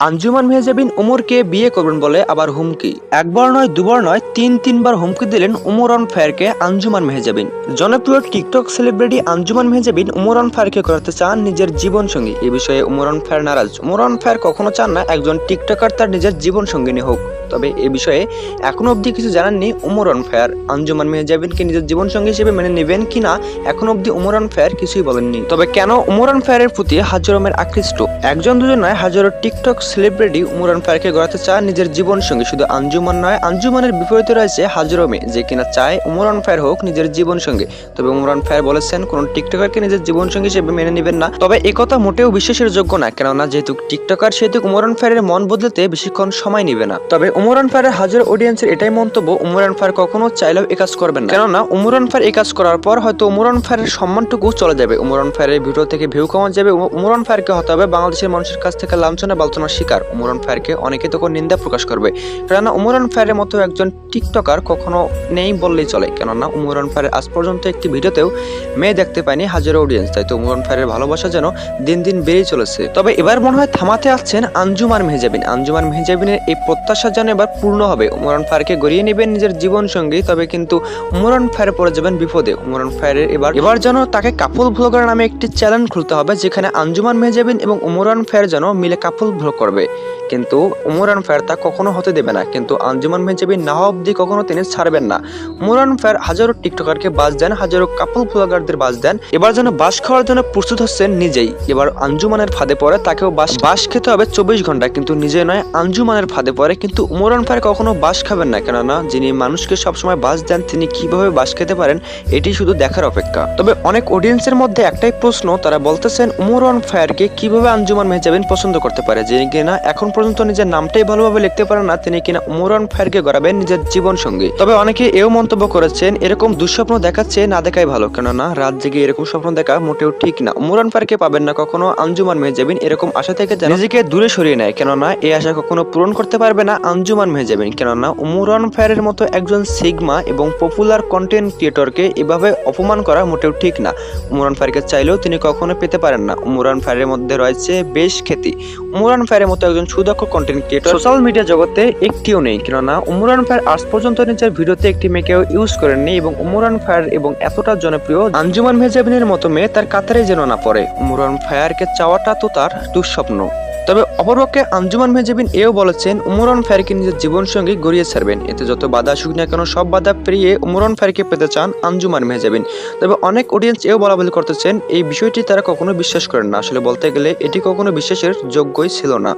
আঞ্জুমান মেহজাবিন উমরকে বিয়ে করবেন বলে আবার হুমকি। একবার নয়, দুবার নয়, তিন, তিনবার হুমকি দিলেন উমর অন ফায়ারকে আঞ্জুমান মেহজাবিন জনপ্রিয় TikTok celebrity Anjuman Mehjabin Umar on ফায়ারকে করাতে চান নিজের জীবন সঙ্গী এ বিষয়ে উমর অন ফায়ার নারাজ। উমর অন ফায়ার কখনো চান না, একজন টিকটকার তার নিজের জীবন সঙ্গিনী হোক। তবে এ বিষয়ে এখনও অবধি কিছু জানাননি উমর অন ফায়ার। আঞ্জুমান মেহজাবিনকে নিজের জীবনসঙ্গী হিসেবে মেনে নেবেন কি না এখনও অবধি উমর অন ফায়ার কিছুই বলেননি। তবে কেন উমর অন ফায়ারের প্রতি হাজারমের আকৃষ্ট? একজন দুজন নয়, হাজারো টিকটক সেলিব্রিটি উমর অন ফায়ারকে গড়াতে চায় নিজের জীবন সঙ্গী শুধু আঞ্জুমান নয়, আঞ্জুমানের বিপরীতে রয়েছে হাজারো মেয়ে, যে কিনা চায় উমর অন ফায়ার হোক নিজের জীবন সঙ্গী তবে উমর অন ফায়ার বলেছেন, কোন টিকটকারকে নিজের জীবন সঙ্গী হিসেবে মেনে নেবেন না। তবে একথা মোটেও বিশ্বাসের যোগ্য না, কেননা যেহেতু টিকটকার, সেহেতু উমরান ফায়ারের মন বদলাতে বেশিক্ষণ সময় নেবে না। তবে উমরান ফায়ারের হাজার অডিয়েন্সের এটাই মন্তব্য, উমরান ফায়ার কখনো চাইলেও এ কাজ করবেন না। কেননা, উমরান ফায়ার এই কাজ করার পর হয়তো উমরান ফায়ারের সম্মানটুকু চলে যাবে। উমরান ফায়ারের ভিডিও থেকে ভিউ কমা যাবে। উম- উমরান ফায়ারকে হতে হবে বাংলাদেশের মানুষের কাছ থেকে লাঞ্ছনা বালচনার শিকার। উমরান ফায়ারকে অনেকে তখন নিন্দা প্রকাশ করবে। কেননা, উমরান ফায়ারের মতো একজন টিকটকার কখনো নেই বললেই চলে। কেননা, উমরান ফায়ারের আজ পর্যন্ত একটি ভিডিওতেও মেয়ে দেখতে পায়নি হাজারো অডিয়েন্স তাই তো উমরান ফায়ারের ভালোবাসা যেন দিন দিন বেড়েই চলেছে। তবে এবার মনে হয় থামাতে আসছেন আঞ্জুমান মেহজাবিন। আঞ্জুমান মেহজাবিনের এই প্রত্যাশা যেন এবার পূর্ণ হবে। উমরান ফায়ারকে গড়িয়ে নেবেন নিজের জীবন সঙ্গী, তবে কিন্তু উমরান ফায়ার পড়ে যাবেন বিপদে। উমরান ফায়ারের এবার এবার যেন তাকে কাপুল ভ্লগার নামে একটি চ্যালেঞ্জ খুলতে হবে, যেখানে আঞ্জুমান মেহজাবিন এবং উমরান ফায়ার যেন মিলে কাপুল ভ্লগ করবে। কিন্তু উমরান ফায়ার তা কখনো হতে দেবে না, কিন্তু আঞ্জুমান মেহজাবিন না অব্দি কখনো তিনি ছাড়বেন না। উমরান ফায়ার হাজারো টিকটকারকে বাস দেন, হাজারো কাপল ব্লগারদের বাস দেন। এবার যেন বাস খাওয়ার জন্য প্রস্তুত হচ্ছেন নিজেই। এবার আঞ্জুমানের ফাঁদে পড়ে তাকেও বাস বাস খেতে হবে চব্বিশ ঘণ্টা, কিন্তু নিজে নয়, আঞ্জুমানের ফাঁদে পড়ে কিন্তু উমরান ফায়ার কখনো বাস খাবেন না, কেননা যিনি মানুষকে সবসময় বাস দেন, তিনি কীভাবে বাস খেতে পারেন, এটি শুধু দেখার অপেক্ষা। তবে অনেক অডিয়েন্সের মধ্যে একটাই প্রশ্ন, তারা বলতেছেন, উমরান ফায়ারকে কীভাবে আঞ্জুমান মেহজাবিন পছন্দ করতে পারে? যিনি কিনা এখন পর্যন্ত নিজের নামটাই ভালোভাবে লিখতে পারেন না, তিনি কিনা উমরান ফায়ারকে গড়াবেন নিজের জীবন সঙ্গী। তবে অনেকে এও মন্তব্য করেছেন, এরকম দুঃস্বপ্ন দেখাচ্ছে না দেখাই ভালো, কেননা রাত জেগে এরকম স্বপ্ন দেখা মোটেও ঠিক না। উমরান ফায়ারকে পাবেন না কখনো, আঞ্জুমান মেহজাবিন এরকম আশা থেকে নিজেকে দূরে সরিয়ে নেয়, কেননা এই আশা কখনো পূরণ করতে পারবে না আঞ্জুমান মেহজাবিন, কেননা উমরান ফায়ারের মতো একজন সিগমা এবং পপুলার কন্টেন্ট ক্রিয়েটরকে এভাবে অপমান করা মোটেও ঠিক না। উমরান ফায়ারকে চাইলেও তিনি কখনো পেতে পারেন না। উমরান ফায়ারের মধ্যে রয়েছে বেশ খ্যাতি। উমরান ফায়ারের মতো একজন সুদক্ষ কন্টেন্ট ক্রিয়েটর সোশ্যাল মিডিয়া জগতে একটিও নেই, কেননা উমরান ফায়ার আজ পর্যন্ত নিজের ভিডিওতে একটি মেয়েকেও ইউজ করেননি এবং উমরান ফায়ার এবং এতটা জনপ্রিয় আঞ্জুমান মেহজাবিনের মতো মেয়ে তার কাতারে যেন না পড়ে। উমরান ফায়ারকে চাওয়াটা তো তার দুঃস্বপ্ন। তবে অপরপক্ষে আঞ্জুমান মেহজাবিন এও বলেছেন, উমরান ফায়ারকে নিজের জীবন সঙ্গে গড়িয়ে ছাড়বেন। এতে যত বাধা আসুক না কেন, সব বাধা পেরিয়ে উমরান ফায়ারকে পেতে চান আঞ্জুমান মেহজাবিন। তবে অনেক অডিয়েন্স এও বলা বলি করতেছেন, এই বিষয়টি তারা কখনো বিশ্বাস করেন না। আসলে বলতে গেলে, এটি কখনো বিশ্বাসের যোগ্যই ছিল না।